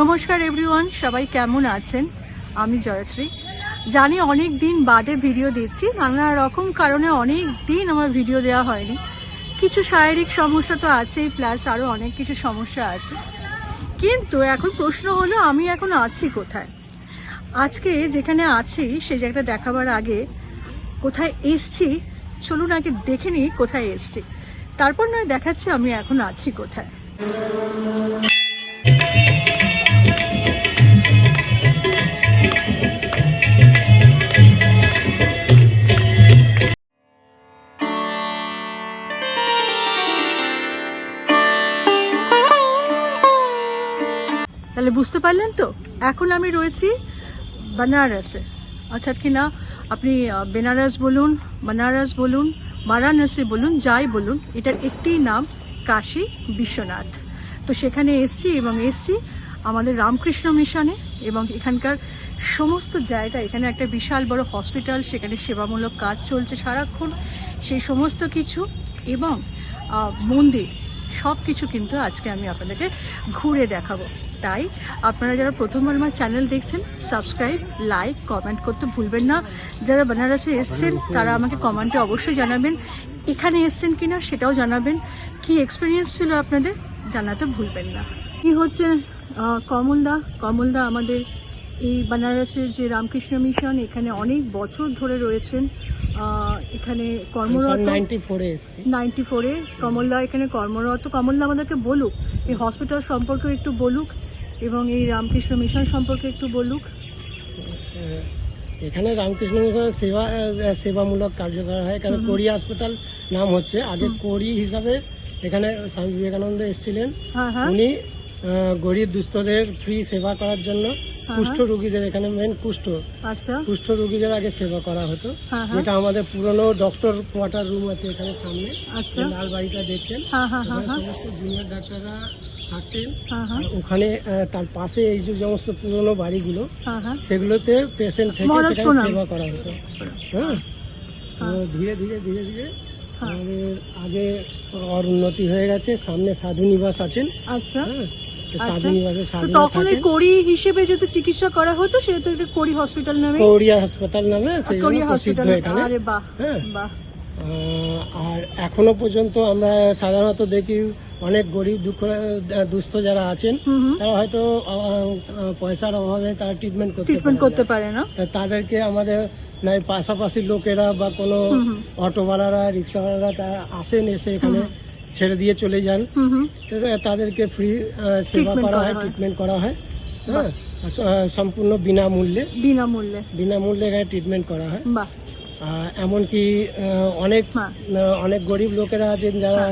নমস্কার এভরিওয়ান সবাই কেমন আছেন? আমি জয়শ্রী। জানি অনেক দিন বাদে ভিডিও দিচ্ছি নানা রকম কারণে অনেক দিন আমার ভিডিও দেওয়া হয়নি। কিছু শারীরিক সমস্যা তো আছেই প্লাস আরও অনেক কিছু সমস্যা আছে। কিন্তু এখন প্রশ্ন হলো, আমি এখন আছি কোথায়? আজকে যেখানে আছি, সেই জায়গাটা দেখাবার আগে কোথায় এসছি, চলুন আগে দেখে নিই কোথায় এসছি। তারপর নয়, দেখাচ্ছি আমি এখন আছি কোথায়। বুঝতে পারলেন তো? এখন আমি রয়েছি বানারসে। অর্থাৎ কি না, আপনি বেনারস বলুন, বানারস বলুন, বারাণসী বলুন, যাই বলুন, এটার একটি নাম কাশী বিশ্বনাথ। তো সেখানে এসছি এবং এসছি আমাদের রামকৃষ্ণ মিশনে এবং এখানকার সমস্ত জায়গা, এখানে একটা বিশাল বড় হসপিটাল, সেখানে সেবামূলক কাজ চলছে সারাক্ষণ। সেই সমস্ত কিছু এবং মন্দির সব কিছু কিন্তু আজকে আমি আপনাদেরকে ঘুরে দেখাবো। তাই আপনারা যারা প্রথমবার আমার চ্যানেল দেখছেন সাবস্ক্রাইব লাইক কমেন্ট করতে ভুলবেন না। যারা বেনারসে এসছেন তারা আমাকে কমেন্টে অবশ্যই জানাবেন এখানে এসছেন কিনা সেটাও জানাবেন। কি এক্সপিরিয়েন্স ছিল আপনাদের জানাতে ভুলবেন না। কি হচ্ছে কমলদা? কমলদা আমাদের এই বেনারসের যে রামকৃষ্ণ মিশন এখানে অনেক বছর ধরে রয়েছেন। এখানে কর্মরত। নাইনটি ফোরে এসছি। নাইনটি ফোরে কমলদা এখানে কর্মরত। কমলদা আমাদেরকে বলুক এই হসপিটাল সম্পর্কে একটু বলুক। এবং এই রামকৃষ্ণ মিশন সম্পর্কে একটু বলুক। এখানে রামকৃষ্ণ মিশনের সেবা সেবামূলক কার্যকর হয় কারণ। কোরি হাসপাতাল নাম হচ্ছে। আগে কোরি হিসাবে এখানে স্বামী বিবেকানন্দ এসেছিলেন। হ্যাঁ হ্যাঁ। উনি গরিব দুস্থদের ফ্রি সেবা করার জন্য কুষ্ঠ রোগীদের এখানে মেন কুষ্ঠ। আচ্ছা। কুষ্ঠ রোগীদের আগে সেবা করা হতো। হ্যাঁ হ্যাঁ। যেটা আমাদের পুরনো ডক্টর কোয়ার্টার রুম আছে এখানে সামনে। আচ্ছা। লাল বাড়িটা দেখছেন? হ্যাঁ হ্যাঁ হ্যাঁ হ্যাঁ। সমস্ত জুনিয়র ডাক্তাররা থাকতেন। হ্যাঁ হ্যাঁ। ওখানে তার পাশে এই যে সমস্ত পুরনো বাড়িগুলো হ্যাঁ হ্যাঁ। সেগুলোতে পেশেন্ট থেকে সেখানে সেবা করা হতো। হ্যাঁ। তো হ্যাঁ। ধীরে ধীরে ধীরে ধীরে হ্যাঁ। আমাদের আগে আর উন্নতি হয়ে গেছে। সামনে সাধু নিবাস আছেন। আচ্ছা। আচ্ছা। সাধু নিবাসে তো সাধু তখন এই কড়ি হিসেবে যেহেতু চিকিৎসা করা হতো সেহেতু একটা কড়ি হসপিটাল নামে। কৌরিয়া হাসপাতাল নামে সেইগুলো হসপিটাল আরে বাহ হ্যাঁ। বাহ। আর এখনও পর্যন্ত আমরা সাধারণত দেখি অনেক গরিব দুঃখ দুস্থ যারা আছেন তারা হয়তো পয়সার অভাবে তারা ট্রিটমেন্ট করতে ট্রিটমেন্ট পারে না। করতে পারে না। তাদেরকে আমাদের নাই পাশাপাশি লোকেরা বা কোনো হুম হুম। অটো ভাড়ারা রিক্সাওয়ালারা তারা আসেন এসে এখানে। ছেড়ে দিয়ে চলে যান। তাদেরকে ফ্রি সেবা করা হয় হয়। ট্রিটমেন্ট করা হয়। হ্যাঁ সম্পূর্ণ বিনামূল্যে। বিনামূল্যে। বিনামূল্যে এখানে ট্রিটমেন্ট করা হয়। এমনকি অনেক হ্যাঁ। অনেক গরিব লোকেরা আছেন যারা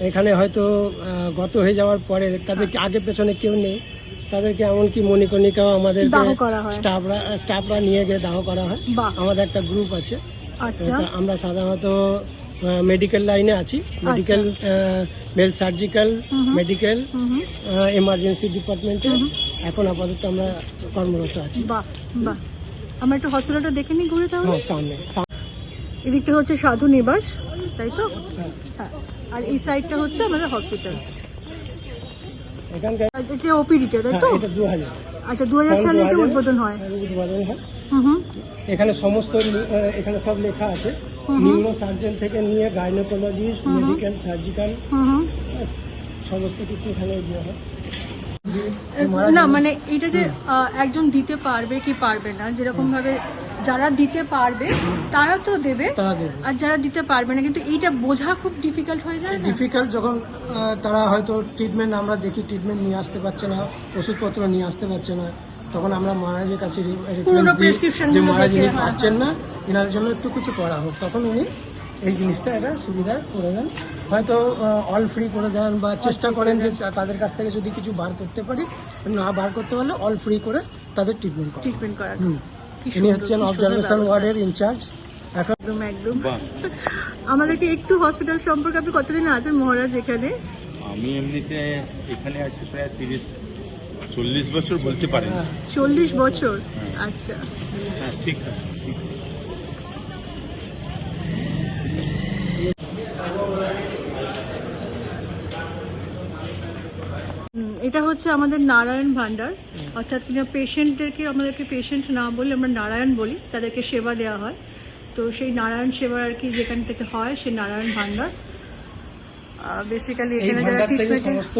এখানে হয়তো গত হয়ে যাওয়ার পরে তাদেরকে আগে পেছনে কেউ নেই। তাদেরকে এমনকি মণিকর্ণিকাও আমাদের হয়। স্টাফরা স্টাফরা নিয়ে গিয়ে দাহ করা হয়। আমাদের একটা গ্রুপ আছে। আমরা সাধারণত মেডিকেল লাইনে আছি। Medical male surgical. Medical emergency ডিপার্টমেন্টে। এখন আপাতত আমরা কর্মরত আছি। বাহ বাহ। আমরা একটু হসপিটালটা দেখে নিই ঘুরে তাহলে? হ্যাঁ সামনে এদিকটা হচ্ছে সাধু নিবাস তাই তো? হ্যাঁ। হ্যাঁ। আর এই সাইডটা হচ্ছে আমাদের হসপিটাল এখানকার এটা ওপিডিটা তাই তো? হ্যাঁ, এটা দু হাজার আচ্ছা দু হাজার সালে এটা উদ্বোধন হয়। উদ্বোধন হয়। এখানে সমস্ত এখানে সব লেখা আছে। নিউরো সার্জন থেকে নিয়ে গাইনোকোলজিস্ট। মেডিকেল সার্জিক্যাল সমস্ত কিছু এখানে দেওয়া হয়। না মানে এটা যে একজন দিতে পারবে কি পারবে না যেরকম ভাবে যারা দিতে পারবে তারা তো দেবে আর যারা দিতে পারবে না কিন্তু এইটা বোঝা খুব ডিফিকাল্ট হয়ে যায় ডিফিকাল্ট যখন তারা হয়তো ট্রিটমেন্ট আমরা দেখি ট্রিটমেন্ট নিয়ে আসতে পারছে না ওষুধপত্র নিয়ে আসতে পারছে না তখন আমরা মহারাজের কাছে যে মহারাজ ইনি পাচ্ছেন না এনার জন্য একটু কিছু করা হোক। তখন উনি এই জিনিসটা এটা সুবিধা করে দেন। হয়তো অল ফ্রি করে দেন বা চেষ্টা করেন যে তাদের কাছ থেকে যদি কিছু বার করতে পারি না বার করতে পারলে অল ফ্রি করে তাদের ট্রিটমেন্ট ট্রিটমেন্ট করার হুম। কি ইনি হচ্ছেন অবজারভেশন ওয়ার্ডের ইনচার্জ এখন একদম একদম। আমাদেরকে একটু হসপিটাল সম্পর্কে আপনি কতদিন আছেন মহারাজ এখানে? আমি এমনিতে এখানে আছি প্রায় তিরিশ চল্লিশ বছর বলতে পারেন। হ্যাঁ। চল্লিশ বছর। আচ্ছা। হ্যাঁ ঠিক আছে এটা হচ্ছে আমাদের নারায়ণ ভান্ডার অর্থাৎ কিনা পেশেন্টদেরকে আমাদেরকে পেশেন্ট না বলে আমরা নারায়ণ বলি তাদেরকে সেবা দেওয়া হয়। তো সেই নারায়ণ সেবা আর কি যেখান থেকে হয় সেই নারায়ণ ভান্ডার বেসিক্যালি এখানে যারা থেকে সমস্ত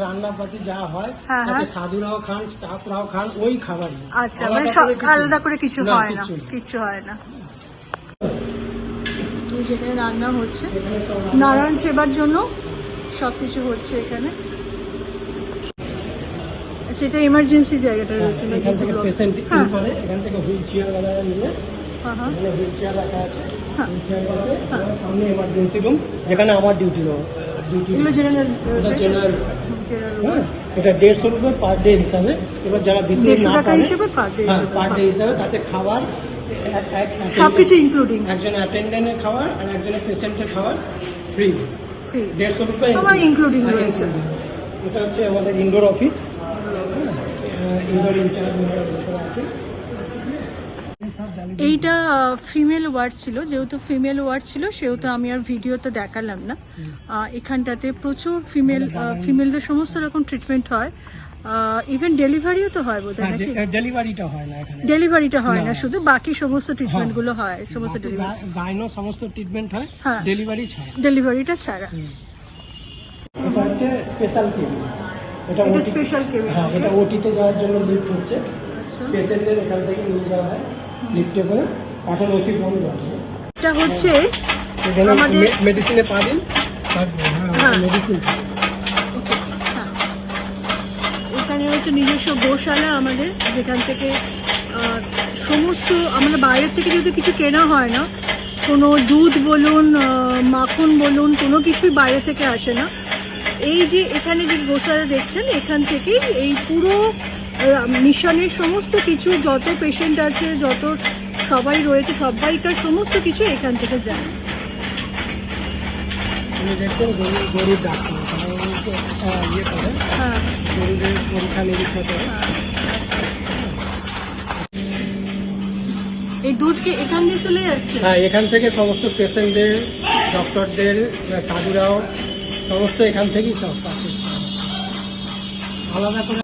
রান্নাপাতি যা হয় হ্যাঁ, তাতে হ্যাঁ। সাধুরাও খান স্টাফরাও খান ওই খাবারই আচ্ছা মানে কিছু আলাদা করে কিছু হয় না। কিচ্ছু হয় না যেখানে রান্না হচ্ছে নারায়ণ সেবার জন্য সবকিছু হচ্ছে এখানে আচ্ছা এটা ইমার্জেন্সি জায়গাটা হ্যাঁ, রয়েছে এখান থেকে পেশেন্ট এখান থেকে হুইল চেয়ার নিয়ে এখানে হুইল চেয়ার রাখা আছে। হ্যাঁ। হুইল চেয়ার আছে সামনে এমার্জেন্সি রুম যেখানে আমার duty duty general general general হ্যাঁ এটা দেড়শো রুপির পার ডে হিসাবে। এবার যারা দিতে না পারে হ্যাঁ পার ডে হ্যাঁ। হিসাবে তাতে খাবার সবকিছু ইনক্লুডিং একজন অ্যাটেন্ডেন্টের খাবার আর একজনের পেশেন্টের খাবার ফ্রি ফ্রি দেড়শো রুপি including রয়েছে। এটা হচ্ছে আমাদের ইনডোর অফিস ইনডোর ইনচার্জ আছে। এইটা ফিমেল ওয়ার্ড ছিল যেহেতু ফিমেল ওয়ার্ড ছিল সেহেতু আমি আর ভিডিওতে দেখালাম না। এখানটাতে প্রচুর ফিমেল ফিমেলদের সমস্ত রকম ট্রিটমেন্ট হয়। ইভেন ডেলিভারিও তো হয় বোধ হয় ডেলিভারিটা হয় না এখানে। ডেলিভারিটা হয় না। শুধু বাকি সমস্ত ট্রিটমেন্টগুলো হয় সমস্ত ডেলিভারি গাইনো সমস্ত ট্রিটমেন্ট হয় হ্যাঁ। ডেলিভারি ছাড়া। ডেলিভারিটা ছাড়া। এটা হচ্ছে স্পেশাল কেবিন। এটা এটা স্পেশাল কেবিন। হ্যাঁ এটা ওটিতে যাওয়ার জন্য লিফট হচ্ছে। আচ্ছা। পেশেন্টদের এখান থেকে নিয়ে যাওয়া হয়। লিফটে করে এখন বন্ধ আছে। এটা হচ্ছে মেডিসিনে পা দিন। হ্যাঁ। হ্যাঁ মেডিসিন হ্যাঁ। এখানে হচ্ছে নিজস্ব গোশালা আমাদের যেখান থেকে সমস্ত আমরা বাইরের থেকে যদি কিছু কেনা হয় না কোনো দুধ বলুন মাখন বলুন কোনো কিছুই বাইরে থেকে আসে না। এই যে এখানে যে গোশালা দেখছেন এখান থেকেই এই পুরো মিশনের সমস্ত কিছু যত পেশেন্ট আছে যত সবাই রয়েছে সবাইকার সমস্ত কিছু এখান থেকে যায়। গরুর ডাক্তার মানে ইয়ে করে হ্যাঁ। গরুদের পরীক্ষা নিরীক্ষা করে। এই দুধ কি এখান দিয়ে চলে যাচ্ছে? হ্যাঁ এখান থেকে সমস্ত পেশেন্টদের ডক্টরদের সাধুরাও সমস্ত এখান থেকেই সব করে আলাদা করে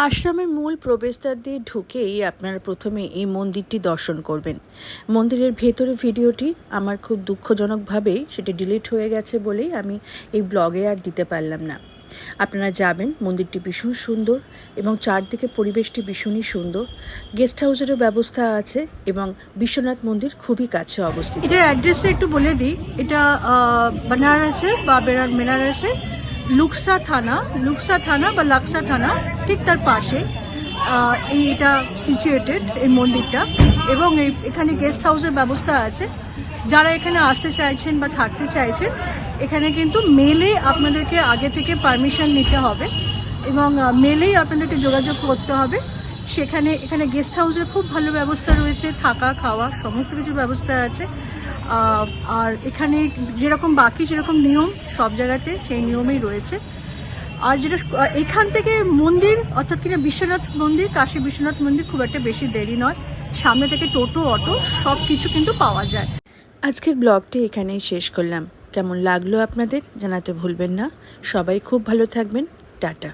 আশ্রমের মূল প্রবেশদ্বার দিয়ে ঢুকেই আপনারা প্রথমে এই মন্দিরটি দর্শন করবেন। মন্দিরের ভেতরে ভিডিওটি আমার খুব দুঃখজনকভাবে সেটি ডিলিট হয়ে গেছে বলেই আমি এই ব্লগে আর দিতে পারলাম না। আপনারা যাবেন মন্দিরটি ভীষণ সুন্দর এবং চারদিকে পরিবেশটি ভীষণই সুন্দর। গেস্ট হাউসেরও ব্যবস্থা আছে এবং বিশ্বনাথ মন্দির খুবই কাছে অবস্থিত। এটার অ্যাড্রেসটা একটু বলে দিই। এটা আহ, বেনারসের বা বেনার- বেনারসের লুকসা থানা লুকসা থানা বা লাক্সা থানা ঠিক তার পাশে। আহ, এই এটা সিচুয়েটেড এই মন্দিরটা। এবং এই এখানে গেস্ট হাউসের ব্যবস্থা আছে। যারা এখানে আসতে চাইছেন বা থাকতে চাইছেন এখানে কিন্তু মেলে আপনাদেরকে আগে থেকে পারমিশন নিতে হবে। এবং মেলেই আপনাদেরকে যোগাযোগ করতে হবে। সেখানে এখানে গেস্ট হাউসের খুব ভালো ব্যবস্থা রয়েছে। থাকা খাওয়া সমস্ত কিছুর ব্যবস্থা আছে। আর এখানে যেরকম বাকি যেরকম নিয়ম সব জায়গাতে সেই নিয়মেই রয়েছে। আর যেটা এখান থেকে মন্দির, অর্থাৎ কিনা বিশ্বনাথ মন্দির, কাশী বিশ্বনাথ মন্দির খুব একটা বেশি দেরি নয়। সামনে থেকে টোটো, অটো সব কিছু কিন্তু পাওয়া যায়। আজকের ব্লগটি এখানেই শেষ করলাম। কেমন লাগল আপনাদের জানাতে ভুলবেন না। সবাই খুব ভালো থাকবেন। টাটা।